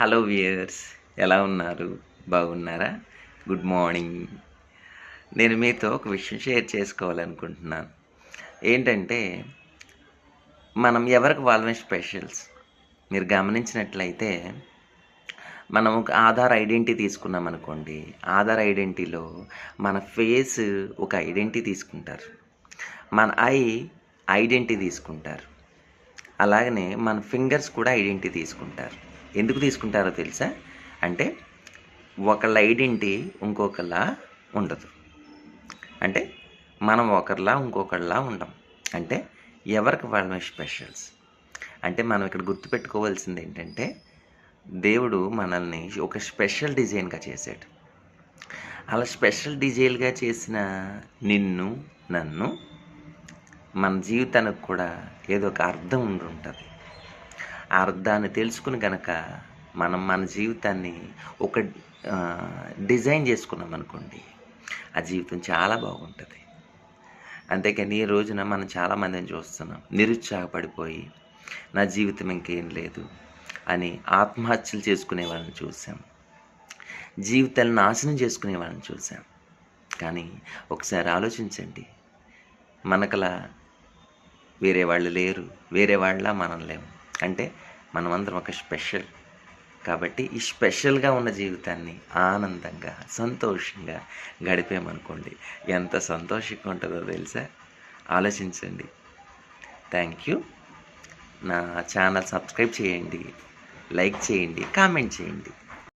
Hello viewers ఎలా ఉన్నారు? బాగున్నారా? గుడ్ మార్నింగ్ నేను మీతో ఒక విషయం షేర్ చేసుకోవాలనుకుంటున్నాను. ఏంటంటే మనం ఎవరికి వాళ్ళమే స్పెషల్స్ మీరు గమనించినట్లయితే మనం ఒక ఆధార్ ఐడెంటిటీ తీసుకున్నాం అనుకోండి. ఆధార్ ఐడెంటిటీలో మన ఫేస్ ఒక ఐడెంటిటీ తీసుకుంటారు. మన ఐ ఐడెంటిటీ తీసుకుంటారు. అలాగనే మన ఫింగర్స్ కూడా ఐడెంటిటీ తీసుకుంటారు. ఎందుకు తీసుకుంటారో తెలుసా? అంటే ఒకళ్ళ ఐడెంటిటీ ఇంకొకలా ఉండదు. అంటే మనం ఒకరిలా ఇంకొకళ్ళలా ఉండం. అంటే ఎవరికి వాళ్ళమే స్పెషల్స్ అంటే మనం ఇక్కడ గుర్తుపెట్టుకోవాల్సింది ఏంటంటే దేవుడు మనల్ని ఒక స్పెషల్ డిజైన్గా చేశాడు. అలా స్పెషల్ డిజైన్గా చేసిన నిన్ను నన్ను మన జీవితానికి కూడా ఏదో ఒక అర్థం ఉండి ఉంటుంది. ఆ అర్థాన్ని తెలుసుకుని గనక మనం మన జీవితాన్ని ఒక డిజైన్ చేసుకున్నాం అనుకోండి ఆ జీవితం చాలా బాగుంటుంది. అంతేకాని ఈ రోజున మనం చాలామందిని చూస్తున్నాం నిరుత్సాహపడిపోయి నా జీవితం ఇంకేం లేదు అని ఆత్మహత్యలు చేసుకునే వాళ్ళని చూసాం జీవితాలను నాశనం చేసుకునే వాళ్ళని చూసాం కానీ ఒకసారి ఆలోచించండి మనకలా వేరే వాళ్ళు లేరు వేరే వాళ్ళ మనం లేము. అంటే మనమందరం ఒక స్పెషల్. కాబట్టి ఈ స్పెషల్గా ఉన్న జీవితాన్ని ఆనందంగా సంతోషంగా గడిపామనుకోండి. ఎంత సంతోషంగా ఉంటుందో తెలుసా? ఆలోచించండి. థ్యాంక్ యూ నా ఛానల్ సబ్స్క్రైబ్ చేయండి. లైక్ చేయండి. కామెంట్ చేయండి.